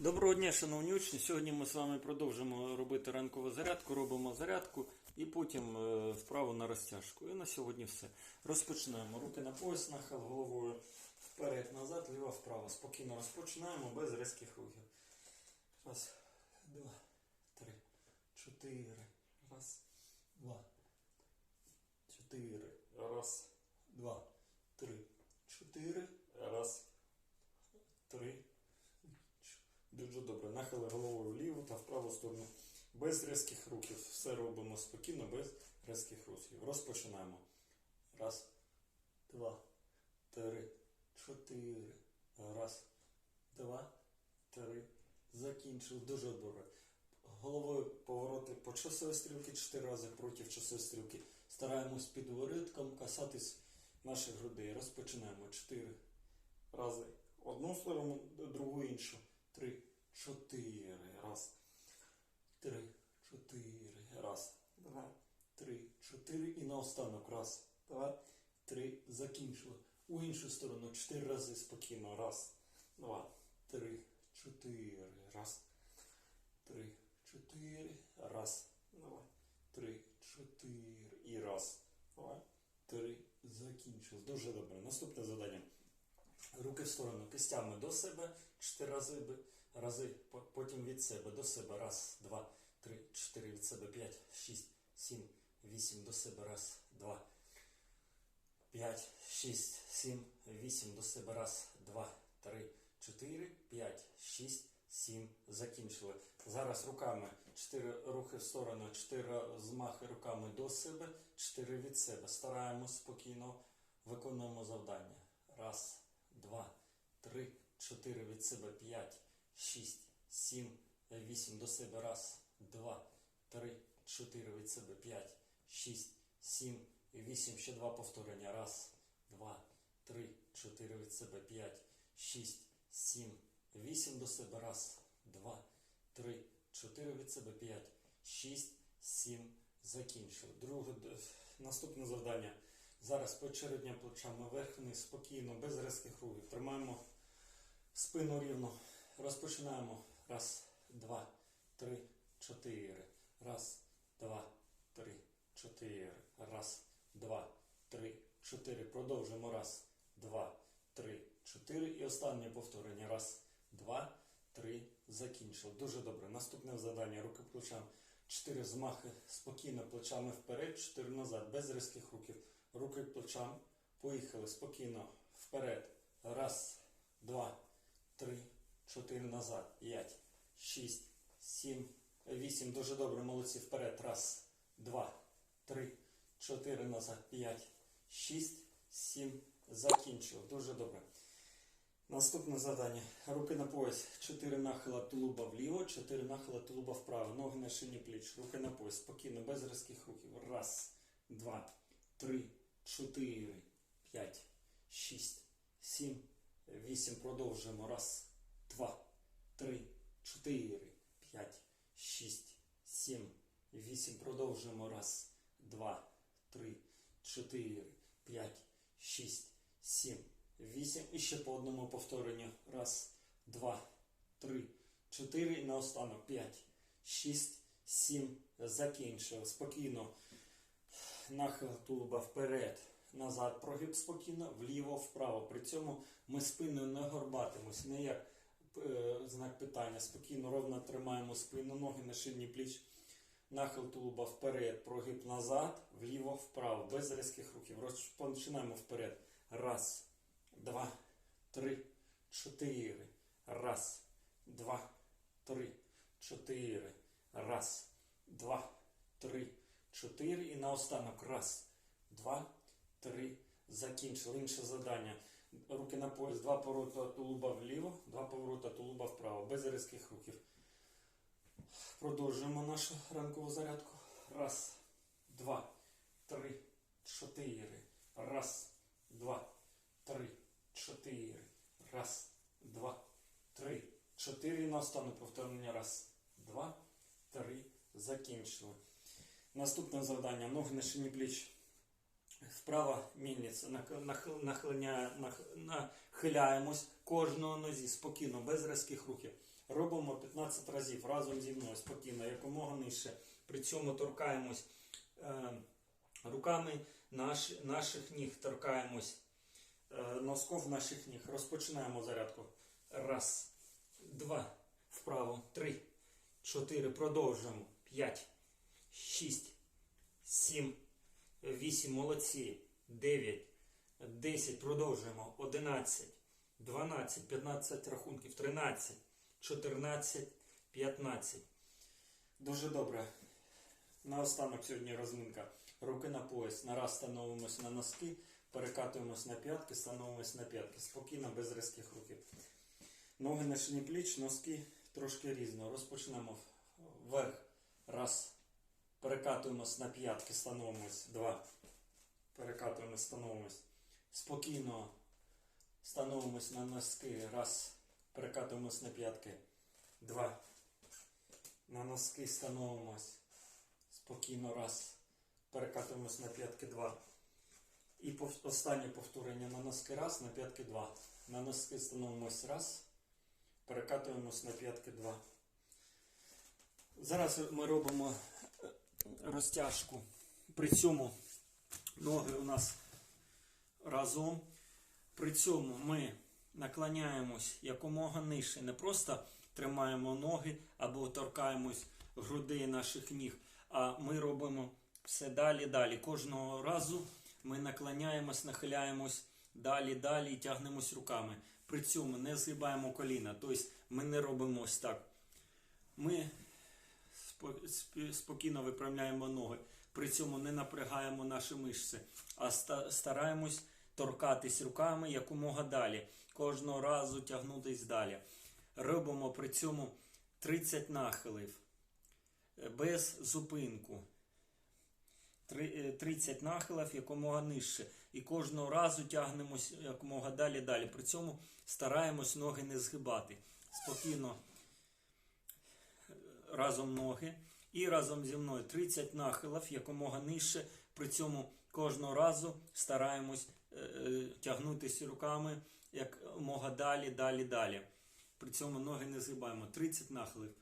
Доброго дня, шановні учні. Сьогодні ми з вами продовжимо робити ранкову зарядку, робимо зарядку і потім е, вправу на розтяжку. І на сьогодні все. Розпочинаємо. Руки на пояс, нахил головою вперед, назад, ліво, вправо. Спокійно розпочинаємо без різких рухів. Раз, два, три, чотири. Раз, два, чотири. Раз, два, три, чотири. Раз, три. Дуже добре. Нахили головою вліву та в праву сторону. Без різких рухів. Все робимо спокійно, без різких рухів. Розпочинаємо. Раз, два, три, чотири. Раз, два, три. Закінчив. Дуже добре. Головою повороти по часовій стрілці 4 рази проти часової стрілки. Стараємось під ворітком касатись наших грудей. Розпочинаємо. 4 рази. Одну сторону, другу іншу. Три, чотири. Раз. Три, чотири. Раз. Два. Три, чотири. І наостанок. Раз. Два. Три. Закінчили. У іншу сторону. Чотири рази спокійно. Раз. Два. Три. Чотири. Раз. Три. Чотири. Раз. Два. Три. Чотири. І раз. Два. Три. Закінчили. Дуже добре. Наступне завдання. Руки в сторону кистями до себе, 4 рази, рази, потім від себе до себе. Раз, два, три, чотири від себе, п'ять, шість, сім, вісім до себе. Раз, два, п'ять, шість, сім, вісім до себе. Раз, два, три, чотири, п'ять, шість, сім. Закінчили. Зараз руками 4 рухи в сторону, 4 змахи руками до себе, 4 від себе. Стараємось спокійно, виконуємо завдання. Раз, два, три, чотири від себе, п'ять, шість, сім, вісім до себе. Раз, два, три, чотири від себе, п'ять, шість, сім, вісім. Ще два повторення. Раз, два, три, чотири від себе, п'ять, шість, сім, вісім до себе. Раз, два, три, чотири від себе, п'ять, шість, сім. Закінчив. Друге, наступне завдання. Зараз почередня плечами вверх вниз спокійно, без різких рухів. Тримаємо спину рівно. Розпочинаємо. Раз, два, три, чотири. Раз, два, три, чотири. Раз, два, три, чотири. Продовжуємо. Раз, два, три, чотири. І останнє повторення. Раз, два, три. Закінчив. Дуже добре. Наступне завдання. Руки плечам. Чотири змахи спокійно плечами вперед, чотири назад, без різких рухів. Руки плечам. Поїхали спокійно вперед. Раз, два, три, чотири назад. П'ять, шість, сім, вісім. Дуже добре, молодці. Вперед. Раз, два, три, чотири назад. П'ять, шість, сім. Закінчив. Дуже добре. Наступне завдання. Руки на пояс. 4 нахила тулуба вліво, 4 нахила тулуба вправо. Ноги на шині пліч. Руки на пояс. Спокійно, без різких рухів. Раз, два, три, чотири, п'ять, шість, сім, вісім. Продовжуємо. Раз, два, три, чотири, п'ять, шість, сім, вісім. Продовжуємо. Раз, два, три, чотири, п'ять, шість, сім. Вісім. І ще по одному повторенню. Раз, два, три, чотири. І наостанок. П'ять, шість, сім. Закінчив. Спокійно. Нахил тулуба вперед. Назад. Прогиб спокійно. Вліво, вправо. При цьому ми спиною не горбатимось. Не як знак питання. Спокійно, ровно тримаємо спину, ноги на ширині пліч. Нахил тулуба вперед. Прогиб назад. Вліво, вправо. Без різких рухів. Розпочинаємо вперед. Раз два, три, чотири. Раз, два, три, чотири. Раз, два, три, чотири. І наостанок. Раз, два, три. Закінчили. Інше завдання. Руки на пояс, два поворота тулуба вліво, два поворота 4 рухів. Продовжуємо нашу ранкову зарядку. Раз, два, три, чотири. Раз, два, три, чотири. Раз, два, три, чотири. На останнє повторення. Раз, два, три. Закінчили. Наступне завдання. Ноги на шині пліч. Вправа мільниця. Нахиляємось кожного нозі спокійно, без різких рухів. Робимо 15 разів разом зі мною спокійно, якомога нижче. При цьому торкаємось е, руками наш, наших ніг, торкаємось е, носков наших ніг. Розпочинаємо зарядку. Раз, два, вправо, три, чотири, продовжуємо. П'ять, шість, сім, вісім, молодці, дев'ять, десять, продовжуємо. Одинадцять, дванадцять, п'ятнадцять рахунків, тринадцять, чотирнадцять, п'ятнадцять. Дуже добре. Наостанок сьогодні розминка. Руки на пояс. Нараз становимось на носки, перекатуємось на п'ятки, становимось на п'ятки. Спокійно, без різких рухів. Ноги на шині пліч, носки трошки різно. Розпочнемо вверх. Раз. Перекатуємось на п'ятки, становимось. Два. Перекатуємось, становимось. Спокійно становимось на носки. Раз. Перекатуємось на п'ятки. Два. На носки становимось. Спокійно раз. Перекатуємось на п'ятки два. І останнє повторення на носки раз, на п'ятки два. На носки становимось раз. Перекатуємось на п'ятки два. Зараз ми робимо е, розтяжку. При цьому ноги у нас разом. При цьому ми наклоняємось якомога нижче. Не просто тримаємо ноги або торкаємось грудей наших ніг, а ми робимо все далі, далі. Кожного разу ми наклоняємось, нахиляємось далі, далі і тягнемось руками. При цьому не згибаємо коліна. Тобто ми не робимо ось так. Ми спокійно виправляємо ноги. При цьому не напрягаємо наші мишці, а стараємось торкатись руками якомога далі. Кожного разу тягнутись далі. Робимо при цьому 30 нахилів е, без зупинку. Е, 30 нахилів якомога нижче. І кожного разу тягнемось якомога далі далі. При цьому стараємось ноги не згибати. Спокійно е, разом ноги. І разом зі мною 30 нахилів якомога нижче. При цьому кожного разу стараємось е, е, тягнутися руками як мога далі, далі, далі. При цьому ноги не згибаємо. 30 нахилів.